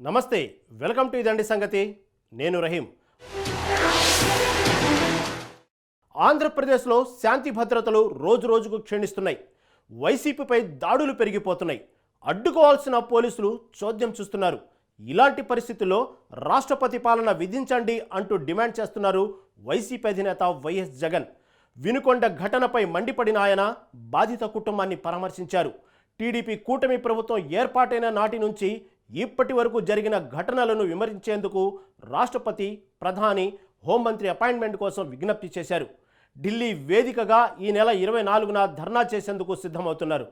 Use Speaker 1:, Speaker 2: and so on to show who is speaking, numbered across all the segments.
Speaker 1: నమస్తే welcome to ఇదండి సంగతి. నేను రహీం. ఆంధ్రప్రదేశ్లో శాంతి భద్రతలు రోజు రోజుకు క్షీణిస్తున్నాయి. వైసీపీపై దాడులు పెరిగిపోతున్నాయి. అడ్డుకోవాల్సిన పోలీసులు చోద్యం చూస్తున్నారు. ఇలాంటి పరిస్థితుల్లో రాష్ట్రపతి పాలన విధించండి అంటూ డిమాండ్ చేస్తున్నారు వైసీపీ అధినేత వైఎస్ జగన్. వినుకొండ ఘటనపై మండిపడిన ఆయన బాధిత కుటుంబాన్ని పరామర్శించారు. టీడీపీ కూటమి ప్రభుత్వం ఏర్పాటైన నాటి నుంచి ఇప్పటి వరకు జరిగిన ఘటనలను విమర్శించేందుకు రాష్ట్రపతి ప్రధాని హోంమంత్రి అపాయింట్మెంట్ కోసం విజ్ఞప్తి చేశారు. ఢిల్లీ వేదికగా ఈ నెల ఇరవై నాలుగున ధర్నా చేసేందుకు సిద్ధమవుతున్నారు.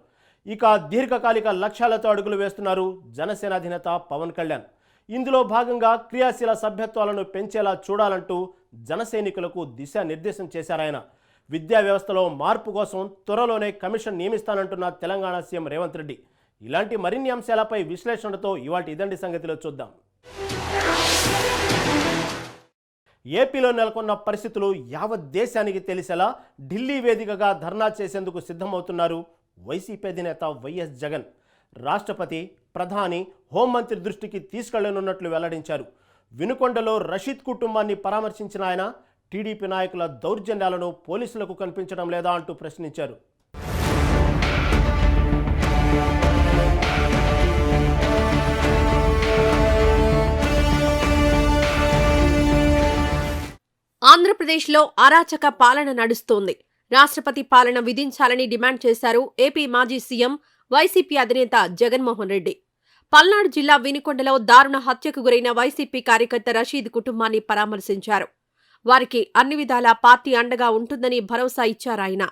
Speaker 1: ఇక దీర్ఘకాలిక లక్ష్యాలతో అడుగులు వేస్తున్నారు జనసేన అధినేత పవన్ కళ్యాణ్. ఇందులో భాగంగా క్రియాశీల సభ్యత్వాలను పెంచేలా చూడాలంటూ జనసైనికులకు దిశానిర్దేశం చేశారాయన విద్యా వ్యవస్థలో మార్పు కోసం త్వరలోనే కమిషన్ నియమిస్తానంటున్న తెలంగాణ సీఎం రేవంత్ రెడ్డి. ఇలాంటి మరిన్ని అంశాలపై విశ్లేషణతో ఇవాటి ఇదండి సంగతిలో చూద్దాం. ఏపీలో నెలకొన్న పరిస్థితులు యావత్ దేశానికి తెలిసేలా ఢిల్లీ వేదికగా ధర్నా చేసేందుకు సిద్ధమవుతున్నారు వైసీపీ అధినేత వైఎస్ జగన్. రాష్ట్రపతి ప్రధాని హోంమంత్రి దృష్టికి తీసుకెళ్ళనున్నట్లు వెల్లడించారు. వినుకొండలో రషీద్ కుటుంబాన్ని పరామర్శించిన ఆయన టీడీపీ నాయకుల దౌర్జన్యాలను పోలీసులకు కనిపించడం లేదా అంటూ ప్రశ్నించారు.
Speaker 2: ఆంధ్రప్రదేశ్లో అరాచక పాలన నడుస్తోంది. రాష్ట్రపతి పాలన విధించాలని డిమాండ్ చేశారు ఏపీ మాజీ సీఎం వైసీపీ అధినేత జగన్మోహన్ రెడ్డి. పల్నాడు జిల్లా వినుకొండలో దారుణ హత్యకు గురైన వైసీపీ కార్యకర్త రషీద్ కుటుంబాన్ని పరామర్శించారు. వారికి అన్ని విధాలా పార్టీ అండగా ఉంటుందని భరోసా ఇచ్చారాయన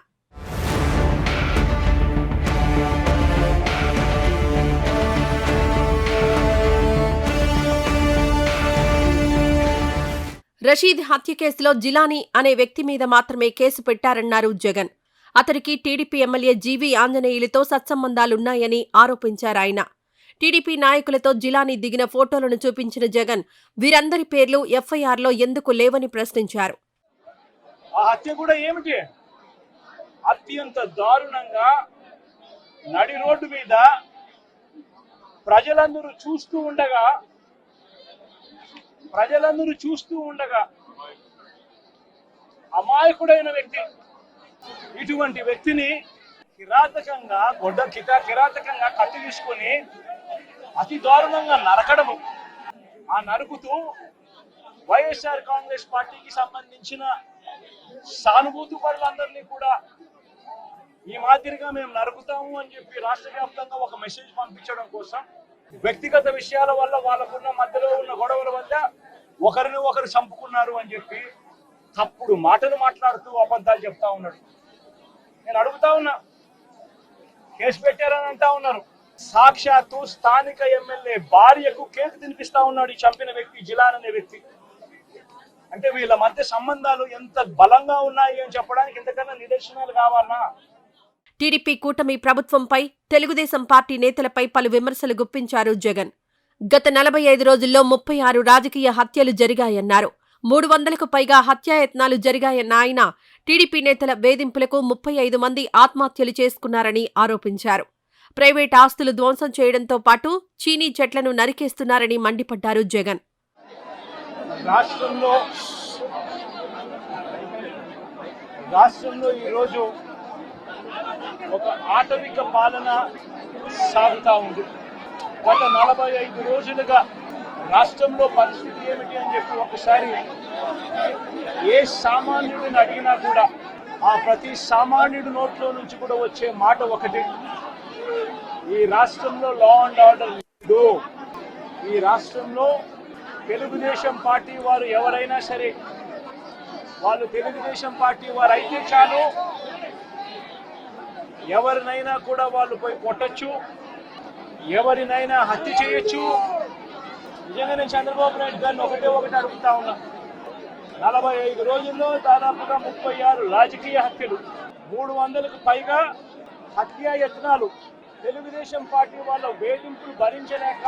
Speaker 2: రషీద్ హత్య కేసులో జిలానీ అనే వ్యక్తి మీద మాత్రమే కేసు పెట్టారన్నారు జగన్. అతడికి టీడీపీ ఎమ్మెల్యే జీవీ ఆంజనేయులతో సత్సంబంధాలున్నాయని ఆరోపించారాయన టీడీపీ నాయకులతో జిలానీ దిగిన ఫోటోలను చూపించిన జగన్ వీరందరి పేర్లు ఎఫ్ఐఆర్లో ఎందుకు లేవని ప్రశ్నించారు.
Speaker 3: ఆ హత్య కూడా ఏమిటి? అత్యంత దారుణంగా నడి రోడ్డు మీద ప్రజలందరూ చూస్తూ ఉండగా ప్రజలందరూ చూస్తూ ఉండగా అమాయకుడైన వ్యక్తి ఇటువంటి వ్యక్తిని కిరాతకంగా గొడ్డ కిట కిరాతకంగా కత్తి తీసుకొని అతి దారుణంగా నరకడము. ఆ నరుకుతూ వైఎస్ఆర్ కాంగ్రెస్ పార్టీకి సంబంధించిన సానుభూతి పరులందరినీ కూడా ఈ మాదిరిగా మేము నరుకుతాము అని చెప్పి రాష్ట్ర వ్యాప్తంగా ఒక మెసేజ్ పంపించడం కోసం వ్యక్తిగత విషయాల వల్ల వాళ్ళకున్న మధ్యలో ఉన్న గొడవలు ఒకరిని ఒకరు చంపుకున్నారు అని చెప్పి తప్పుడు మాటలు మాట్లాడుతూ అబద్ధాలు చెప్తా ఉన్నాడు. నేను అడుగుతా ఉన్నా కేసు పెట్టారని అంటా ఉన్నారు. సాక్షాత్తు స్థానిక ఎమ్మెల్యే భార్యకు కేసు తినిపిస్తా ఉన్నాడు ఈ చంపిన వ్యక్తి జిలాన్ అనే వ్యక్తి. అంటే వీళ్ళ మధ్య సంబంధాలు ఎంత బలంగా ఉన్నాయి అని చెప్పడానికి ఎంతకన్నా నిదర్శనాలు కావాలన్నా
Speaker 2: టీడీపీ కూటమి ప్రభుత్వంపై తెలుగుదేశం పార్టీ నేతలపై పలు విమర్శలు గుప్పించారు జగన్. గత నలభై ఐదు రోజుల్లో ముప్పై ఆరు రాజకీయ హత్యలు జరిగాయన్నారు. మూడు వందలకు పైగా హత్యాయత్నాలు జరిగాయన్న ఆయన టీడీపీ నేతల వేధింపులకు ముప్పై ఐదు మంది ఆత్మహత్యలు చేసుకున్నారని ఆరోపించారు. ప్రైవేట్ ఆస్తులు ధ్వంసం చేయడంతో పాటు చీనీ చెట్లను నరికేస్తున్నారని మండిపడ్డారు జగన్.
Speaker 3: రాష్ట్రంలో రాష్ట్రంలో ఈరోజు ఒక ఆటవిక పాలన సాగుతా ఉంది. గత నలభై ఐదు రోజులుగా రాష్ట్రంలో పరిస్థితి ఏమిటి అని చెప్పి ఒకసారి ఏ సామాన్యుడిని అడిగినా కూడా ఆ ప్రతి సామాన్యుడి నోట్లో నుంచి కూడా వచ్చే మాట ఒకటి ఈ రాష్ట్రంలో లా అండ్ ఆర్డర్ లేదు. ఈ రాష్ట్రంలో తెలుగుదేశం పార్టీ వారు ఎవరైనా సరే వాళ్ళు తెలుగుదేశం పార్టీ వారు అయితే చాలు. ఎవరినైనా కూడా వాళ్ళు పోయి కొట్టచ్చు. ఎవరినైనా హత్య చేయొచ్చు. నిజంగా నేను చంద్రబాబు నాయుడు గారిని ఒకటే ఒకటి అడుగుతా ఉన్నా. నలభై ఐదు రోజుల్లో దాదాపుగా ముప్పై ఆరు రాజకీయ హత్యలు మూడు వందలకు పైగా హత్యా యత్నాలు. తెలుగుదేశం పార్టీ వాళ్ళ వేధింపులు భరించలేక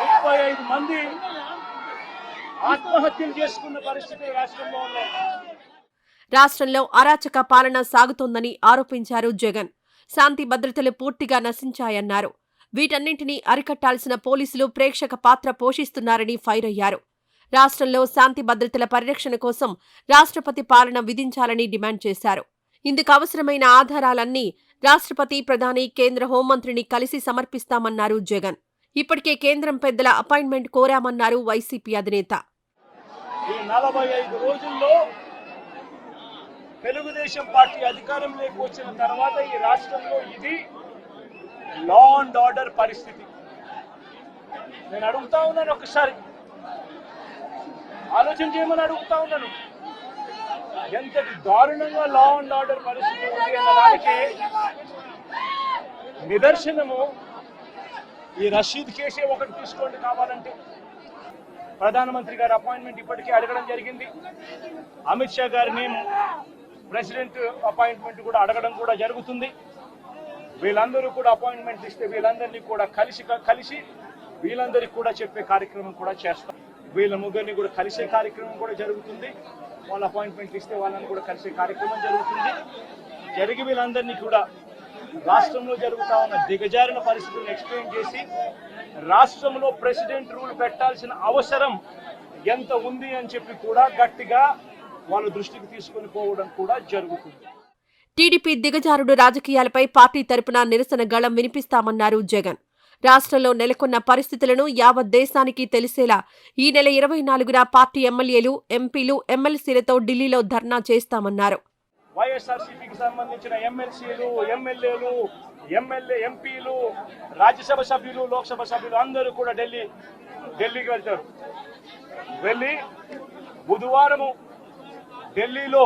Speaker 3: ముప్పై ఐదు మంది ఆత్మహత్యలు చేసుకున్న పరిస్థితి రాష్ట్రంలో ఉన్నాయి
Speaker 2: రాష్ట్రంలో అరాచక పాలన సాగుతోందని ఆరోపించారు జగన్. శాంతి భద్రతలు పూర్తిగా నశించాయన్నారు. వీటన్నింటినీ అరికట్టాల్సిన పోలీసులు ప్రేక్షక పాత్ర పోషిస్తున్నారని ఫైర్ అయ్యారు. రాష్ట్రంలో శాంతి భద్రతల పరిరక్షణ కోసం రాష్ట్రపతి పాలన విధించాలని డిమాండ్ చేశారు. ఇందుకు అవసరమైన ఆధారాలన్నీ రాష్ట్రపతి ప్రధాని కేంద్ర హోంమంత్రిని కలిసి సమర్పిస్తామన్నారు జగన్. ఇప్పటికే కేంద్రం పెద్దల అపాయింట్మెంట్ కోరామన్నారు వైసీపీ అధినేత.
Speaker 3: ఈ నలభై ఐదు రోజుల్లో తెలుగుదేశం పార్టీ అధికారంలోకి వచ్చిన తర్వాత ఈ రాష్ట్రంలో ఇది లా అండ్ ఆర్డర్ పరిస్థితి. నేను అడుగుతా ఉన్నాను ఒకసారి. ఆలోచన చేయమని అడుగుతా ఉన్నాను. ఎంతటి దారుణంగా లా అండ్ ఆర్డర్ పరిస్థితి ఉంది అన్న దానికి నిదర్శనము ఈ రషీద్ కేసే ఒకటి తీసుకోండి కావాలంటే. ప్రధానమంత్రి గారి అపాయింట్మెంట్ ఇప్పటికే అడగడం జరిగింది. అమిత్ షా గారిని ప్రెసిడెంట్ అపాయింట్మెంట్ కూడా అడగడం కూడా జరుగుతుంది. వీళ్ళందరూ కూడా అపాయింట్మెంట్ ఇస్తే వీళ్ళందరినీ కూడా కలిసి కలిసి వీళ్ళందరికీ కూడా చెప్పే కార్యక్రమం కూడా చేస్తాం. వీళ్ళ ముగ్గురిని కూడా కలిసే కార్యక్రమం కూడా జరుగుతుంది. వాళ్ళ అపాయింట్మెంట్ ఇస్తే వాళ్ళని కూడా కలిసే కార్యక్రమం జరుగుతుంది. జరిగి వీళ్ళందరినీ కూడా రాష్ట్రంలో జరుగుతా ఉన్న దిగజారిన పరిస్థితులను ఎక్స్ప్లెయిన్ చేసి రాష్ట్రంలో ప్రెసిడెంట్ రూల్ పెట్టాల్సిన అవసరం ఎంత ఉంది అని చెప్పి కూడా గట్టిగా వాళ్ళ దృష్టికి తీసుకొని పోవడం కూడా జరుగుతుంది.
Speaker 2: టీడీపీ దిగజారుడు రాజకీయాలపై పార్టీ తరపున నిరసన గళం వినిపిస్తామన్నారు జగన్. రాష్ట్రంలో నెలకొన్న పరిస్థితులను యావత్ దేశానికి తెలిసేలా ఈ నెల ఇరవై నాలుగున పార్టీ ఎమ్మెల్యేలు ఎంపీలు ఎమ్మెల్సీలతో ఢిల్లీలో ధర్నా చేస్తామన్నారు.
Speaker 3: వైఎస్ఆర్సీపీకి సంబంధించిన ఎమ్మెల్సీలు ఎమ్మెల్యేలు ఎమ్మెల్యే ఎంపీలు రాజ్యసభ సభ్యులు లోక్సభ సభ్యులు అందరూ కూడా ఢిల్లీ ఢిల్లీకి వెళ్తారు. వెళ్ళి బుధవారము ఢిల్లీలో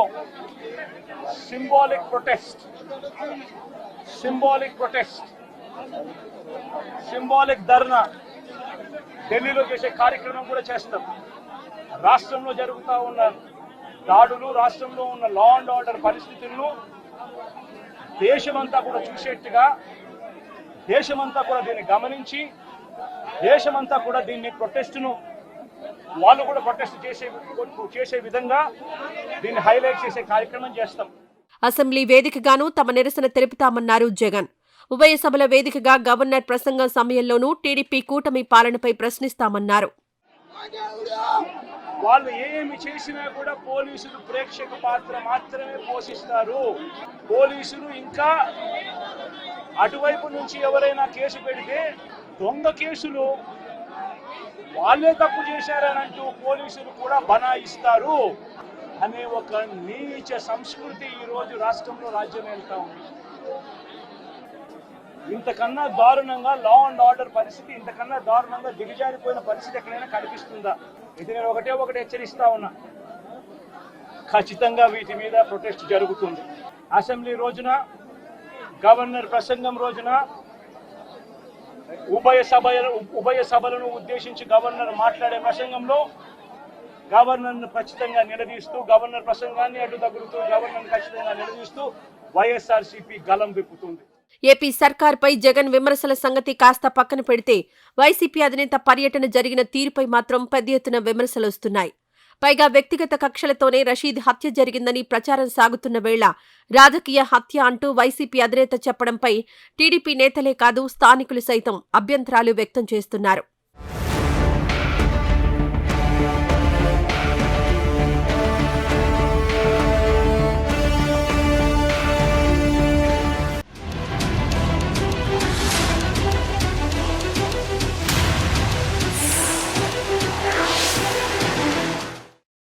Speaker 3: symbolic protest. Symbolic protest. Symbolic dharna ఢిల్లీలో చేసే కార్యక్రమం కూడా చేస్తాం. రాష్ట్రంలో జరుగుతూ ఉన్న దాడులు రాష్ట్రంలో ఉన్న లా అండ్ ఆర్డర్ పరిస్థితులను దేశమంతా కూడా చూసేట్టుగా దేశమంతా కూడా దీన్ని గమనించి దేశమంతా కూడా దీన్ని ప్రొటెస్ట్ను వాళ్ళు కూడా ప్రొటెస్ట్ చేసే చేసే విధంగా దీన్ని హైలైట్ చేసే కార్యక్రమం చేస్తాం.
Speaker 2: అసెంబ్లీ వేదికగానూ తమ నిరసన తెలుపుతామన్నారు జగన్. ఉభయ సభల వేదికగా గవర్నర్ ప్రసంగం సమయంలోనూ టీడీపీ కూటమి పాలనపై ప్రశ్నిస్తామన్నారు.
Speaker 3: వాళ్ళు ఏమి చేసినా కూడా పోలీసులు ప్రేక్షక పాత్ర మాత్రమే పోషిస్తారు. పోలీసులు ఇంకా అటువైపు నుంచి ఎవరైనా కేసు పెడితే దొంగ కేసులు వాళ్ళే తప్పు చేశారనంటూ పోలీసులు కూడా బనాయిస్తారు అనే ఒక నీచ సంస్కృతి ఈరోజు రాష్ట్రంలో రాజ్యం వెళ్తా ఉంది. ఇంతకన్నా దారుణంగా లా అండ్ ఆర్డర్ పరిస్థితి ఇంతకన్నా దారుణంగా దిగజారిపోయిన పరిస్థితి ఎక్కడైనా కనిపిస్తుందా? ఇది నేను ఒకటే ఒకటి హెచ్చరిస్తా ఉన్నా. ఖచ్చితంగా వీటి మీద ప్రొటెస్ట్ జరుగుతుంది. అసెంబ్లీ రోజున గవర్నర్ ప్రసంగం రోజున ఉభయ సభ ఉభయ సభలను ఉద్దేశించి గవర్నర్ మాట్లాడే ప్రసంగంలో గవర్నర్ను ఖచ్చితంగా నిలదీస్తూ గవర్నర్ ప్రసంగాన్ని అడ్డు తగులుతూ గవర్నర్ను ఖచ్చితంగా నిలదీస్తూ వైఎస్ఆర్సీపీ గలం విప్పుతుంది.
Speaker 2: ఏపీ సర్కార్పై జగన్ విమర్శల సంగతి కాస్త పక్కన పెడితే వైసీపీ అధినేత పర్యటన జరిగిన తీరుపై మాత్రం పెద్ద ఎత్తున విమర్శలొస్తున్నాయి పైగా వ్యక్తిగత కక్షలతోనే రషీద్ హత్య జరిగిందని ప్రచారం సాగుతున్న వేళ రాజకీయ హత్య అంటూ వైసీపీ అధినేత చెప్పడంపై టీడీపీ నేతలే కాదు స్థానికులు సైతం అభ్యంతరాలు వ్యక్తం చేస్తున్నారు.